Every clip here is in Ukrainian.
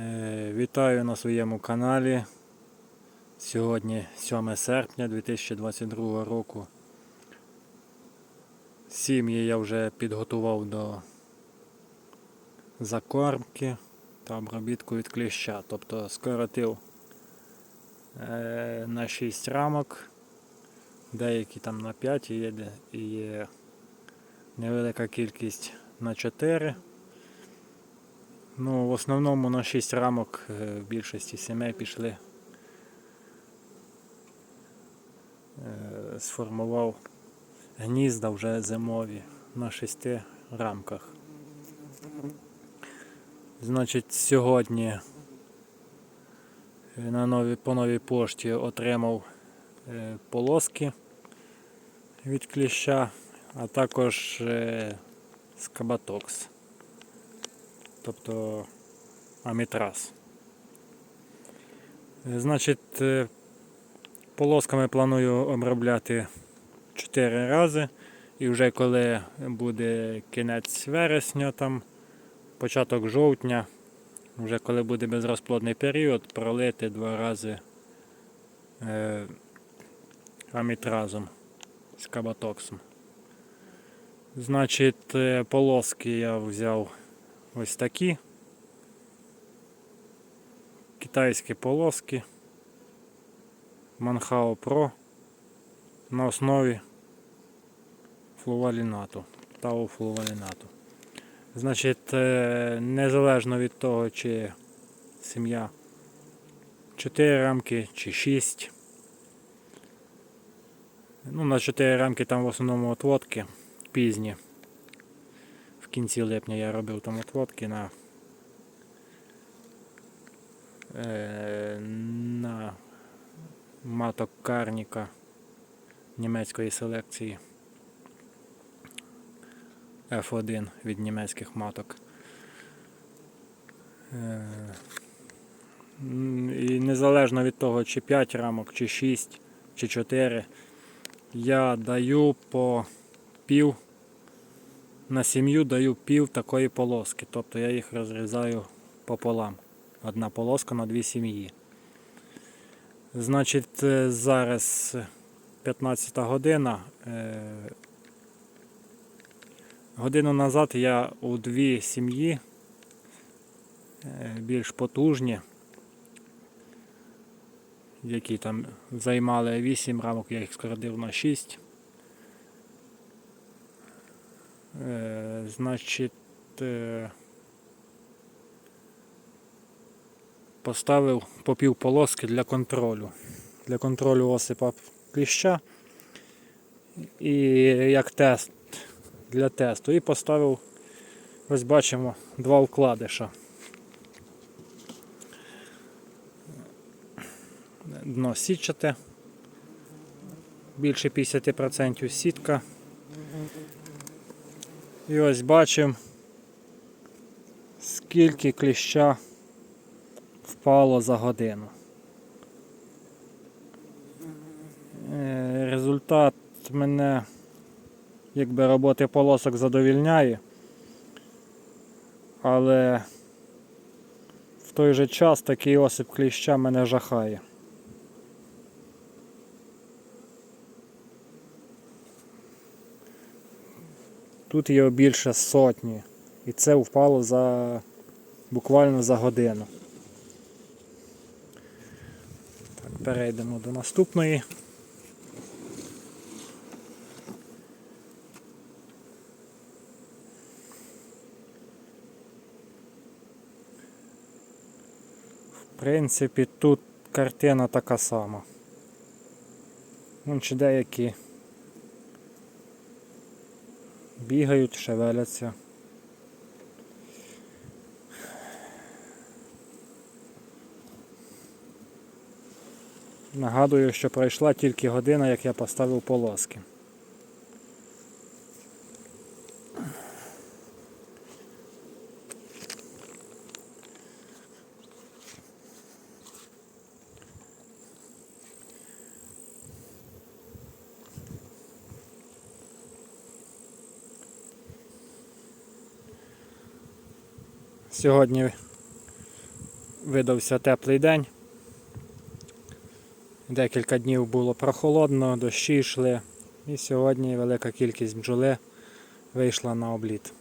Е, Вітаю на своєму каналі. Сьогодні 7 серпня 2022 року. Сім'ї я вже підготував до закормки та обробітку від кліща. Тобто скоротив е, на 6 рамок, деякі там на 5 і і є невелика кількість на 4. Ну, в основному на 6 рамок е, в більшості сімей пішли. Е, Сформував гнізда вже зимові на 6 рамках. Значить, сьогодні е, на нові, по новій пошті отримав е, полоски від кліща, а також е, скабатокс тобто амітраз. Е, Значить, е, полосками планую обробляти 4 рази. І вже коли буде кінець вересня, там, початок жовтня, вже коли буде безрозплодний період, пролити два рази е, амітразом з кабатоксом. Значить, е, полоски я взяв ось такі китайські полоски Manhao Pro на основі флувалінату, тау-флувалінату. Значить, е, незалежно від того, чи сім'я 4 рамки чи 6. Ну, на 4 рамки там в основному отводки пізні. Кінці липня я робив там отводки на, е, на маток карніка німецької селекції F1 від німецьких маток. Е, І незалежно від того, чи 5 рамок, чи 6, чи 4, я даю по пів на сім'ю даю пів такої полоски. Тобто я їх розрізаю пополам. Одна полоска на дві сім'ї. Значить, е, зараз 15 година. Е, Годину назад я у дві сім'ї е, більш потужні, які там займали 8 рамок, я їх скоротив на 6. Е, значить, е, поставив по пів полоски для контролю. Для контролю осипа кліща і як тест для тесту. І поставив, ось бачимо, два вкладиша. Дно сітчате, більше 50% сітка. І ось бачимо, скільки кліща впало за годину. Е, Результат мене, якби роботи полосок задовільняє, але в той же час такий осип кліща мене жахає. Тут його більше сотні. І це впало за буквально за годину. Так, перейдемо до наступної. В принципі, тут картина така сама. Вон ще деякі бігають, шевеляться. Нагадую, що пройшла тільки година, як я поставив полоски. Сьогодні видався теплий день. Декілька днів було прохолодно, дощі йшли. І сьогодні велика кількість бджоли вийшла на обліт.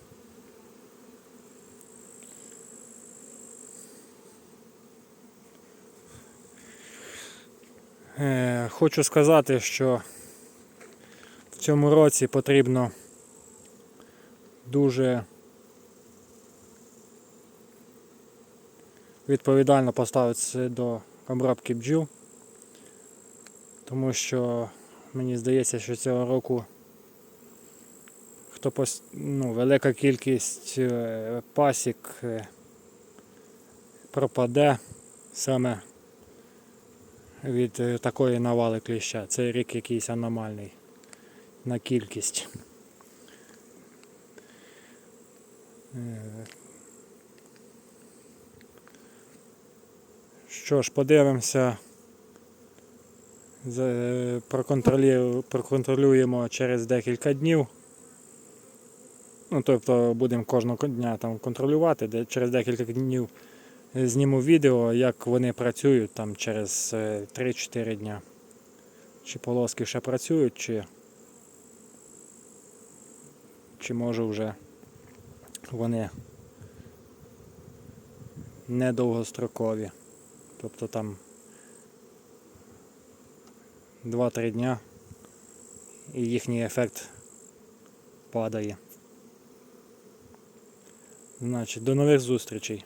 Е, Хочу сказати, що в цьому році потрібно дуже відповідально поставитися до обробки бджіл, тому що мені здається, що цього року хто пос... ну, велика кількість е, пасік е, пропаде саме від е, такої навали кліща. Цей рік якийсь аномальний на кількість. Що ж, подивимося. Е, Проконтролюємо через декілька днів. Ну, тобто будемо кожного дня там контролювати, де через декілька днів е, зніму відео, як вони працюють там через е, 3-4 дня. Чи полоски ще працюють, чи, чи може вже вони недовгострокові. Тобто там 2-3 дня і їхній ефект падає. Значить, до нових зустрічей.